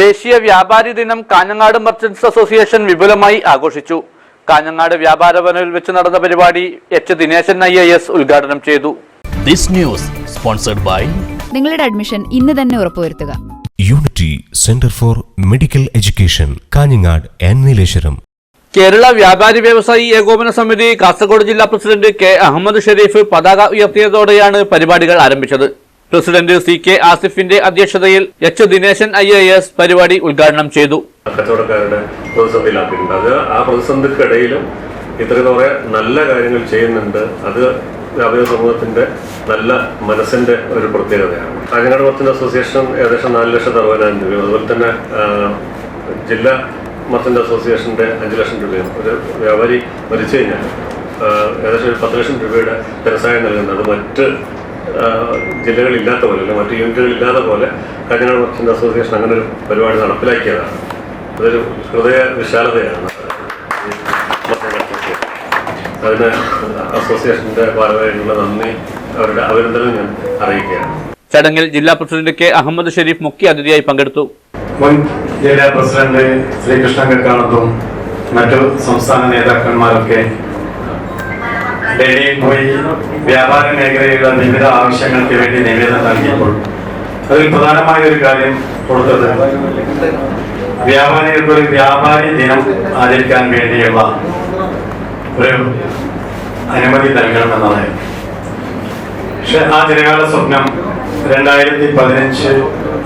ദേശീയ വ്യാപാരി ദിനം കാഞ്ഞങ്ങാട് മർച്ചന്റ്സ് അസോസിയേഷൻ വിപുലമായി ആഘോഷിച്ചു. കാഞ്ഞങ്ങാട് വ്യാപാര ഭവനിൽ വെച്ച് നടന്ന പരിപാടി H Dineshan I A S ഉദ്ഘാടനം ചെയ്തു. ദിസ് ന്യൂസ് സ്പോൺസർഡ് ബൈ നിങ്ങളുടെ അഡ്മിഷൻ ഇന്ന് തന്നെ ഉറപ്പുവരുത്തുക. Unity centre for medical education Kanhangad and Nileshwaram. Kerala Vyapari Vyavasayi Ekopana സമിതി കാസർഗോഡ് ജില്ലാ പ്രസിഡന്റ് കെ അഹമ്മദ് ഷെരീഫ് പതാക ഉയർത്തിയതോടെയാണ് പരിപാടികൾ ആരംഭിച്ചത്. പ്രസിഡന്റ് സി കെ ആസിഫിന്റെ അധ്യക്ഷതയിൽ H Dineshan I A S പരിപാടി ഉദ്ഘാടനം ചെയ്തു. കച്ചവടക്കാരുടെ പ്രതിസന്ധിയിലാക്കിയിട്ടുണ്ട് അത് ആ പ്രതിസന്ധിക്കിടയിലും ഇത്രയേറെ നല്ല കാര്യങ്ങൾ ചെയ്യുന്നുണ്ട്. അത് വ്യാപാര സമൂഹത്തിന്റെ നല്ല മനസ്സിന്റെ ഒരു പ്രത്യേകതയാണ്. കാഞ്ഞങ്ങാട് മർച്ചന്റ് അസോസിയേഷൻ ഏകദേശം നാല് ലക്ഷത്തി അറുപതിനായിരം രൂപയും അതുപോലെ തന്നെ ജില്ലാ മർച്ചന്റ് അസോസിയേഷന്റെ അഞ്ച് ലക്ഷം രൂപയും ഒരു വ്യാപാരി മരിച്ചു കഴിഞ്ഞാൽ ഏകദേശം ഒരു പത്ത് ലക്ഷം രൂപയുടെ ധനസഹായം നൽകുന്നത് മറ്റ് ജില്ലകളില്ലാത്ത പോലെ അല്ലെങ്കിൽ മറ്റ് യൂണിറ്റുകളില്ലാത്ത പോലെ കാഞ്ഞങ്ങാട് മർച്ചന്റ് അസോസിയേഷൻ അങ്ങനെ ഒരു പരിപാടി നടപ്പിലാക്കിയതാണ്. അതൊരു ഹൃദയ വിശാലതയാണ്. അതിന് അസോസിയേഷന്റെ ഭാരവാഹികളുടെ നന്ദി അവരുടെ അഭിനന്ദനം ഞാൻ അറിയിക്കുകയാണ്. ചടങ്ങിൽ ജില്ലാ പ്രസിഡന്റ് കെ അഹമ്മദ് ഷെരീഫ് മുഖ്യ അതിഥിയായി പങ്കെടുത്തു. മുൻ ജില്ലാ പ്രസിഡന്റ് ശ്രീകൃഷ്ണൻ കക്കാണത്തും മറ്റു സംസ്ഥാന നേതാക്കന്മാരൊക്കെ ഡൽഹിയിൽ പോയി വ്യാപാര മേഖലയിലുള്ള വിവിധ ആവശ്യങ്ങൾക്ക് വേണ്ടി നിവേദനം നൽകിയപ്പോൾ അതിൽ പ്രധാനമായ ഒരു കാര്യം കൊടുത്തത് വ്യാപാരികൾക്ക് ഒരു വ്യാപാരി ദിനം ആചരിക്കാൻ വേണ്ടിയുള്ള ഒരു അനുമതി നൽകണമെന്നതായിരുന്നു പക്ഷെ ആ ജനകാല സ്വപ്നം രണ്ടായിരത്തി പതിനഞ്ച്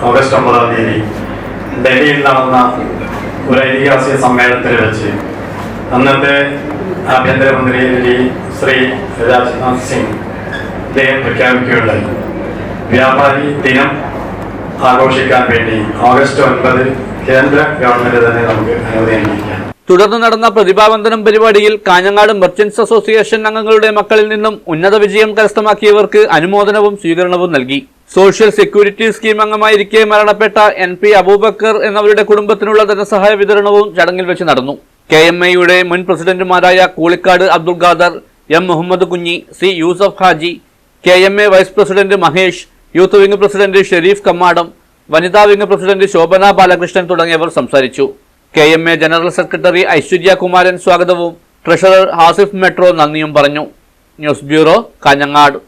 ഓഗസ്റ്റ് ഒമ്പതാം തീയതി ഡൽഹിയിൽ നടന്ന ഒരു ഐതിഹാസിക സമ്മേളനത്തിൽ വെച്ച് അന്നത്തെ ആഭ്യന്തരമന്ത്രി ശ്രീ രാജ്നാഥ് സിംഗ്. ഇദ്ദേഹം പ്രഖ്യാപിക്കുകയുണ്ടായി. വ്യാപാരി ദിനം ആഘോഷിക്കാൻ വേണ്ടി ഓഗസ്റ്റ് ഒൻപത് കേന്ദ്ര ഗവൺമെന്റ് തന്നെ നമുക്ക് അനുമതി അനുവദിക്കാം തുടർന്ന് നടന്ന പ്രതിഭാവന്ദനം പരിപാടിയിൽ കാഞ്ഞങ്ങാട് മെർച്ചന്റ്സ് അസോസിയേഷൻ അംഗങ്ങളുടെ മക്കളിൽ നിന്നും ഉന്നത വിജയം കരസ്ഥമാക്കിയവർക്ക് അനുമോദനവും സ്വീകരണവും നൽകി. സോഷ്യൽ സെക്യൂരിറ്റി സ്കീം അംഗമായിരിക്കെ മരണപ്പെട്ട എൻ പി അബൂബക്കർ എന്നവരുടെ കുടുംബത്തിനുള്ള ധനസഹായ വിതരണവും ചടങ്ങിൽ വെച്ച് നടന്നു. കെ എം എയുടെ മുൻ പ്രസിഡന്റുമാരായ Koolikkad Abdul Khader M Muhammad Kunhi C Yusuf Haji K M A vice president Mahesh youth wing president Sherif Kammadam വനിതാ വിംഗ് പ്രസിഡന്റ് ശോഭന ബാലകൃഷ്ണൻ തുടങ്ങിയവർ സംസാരിച്ചു. K M A general secretary Aishwarya Kumaran സ്വാഗതവും treasurer Hasif metro നന്ദിയും പറഞ്ഞു. News bureau Kanhangad.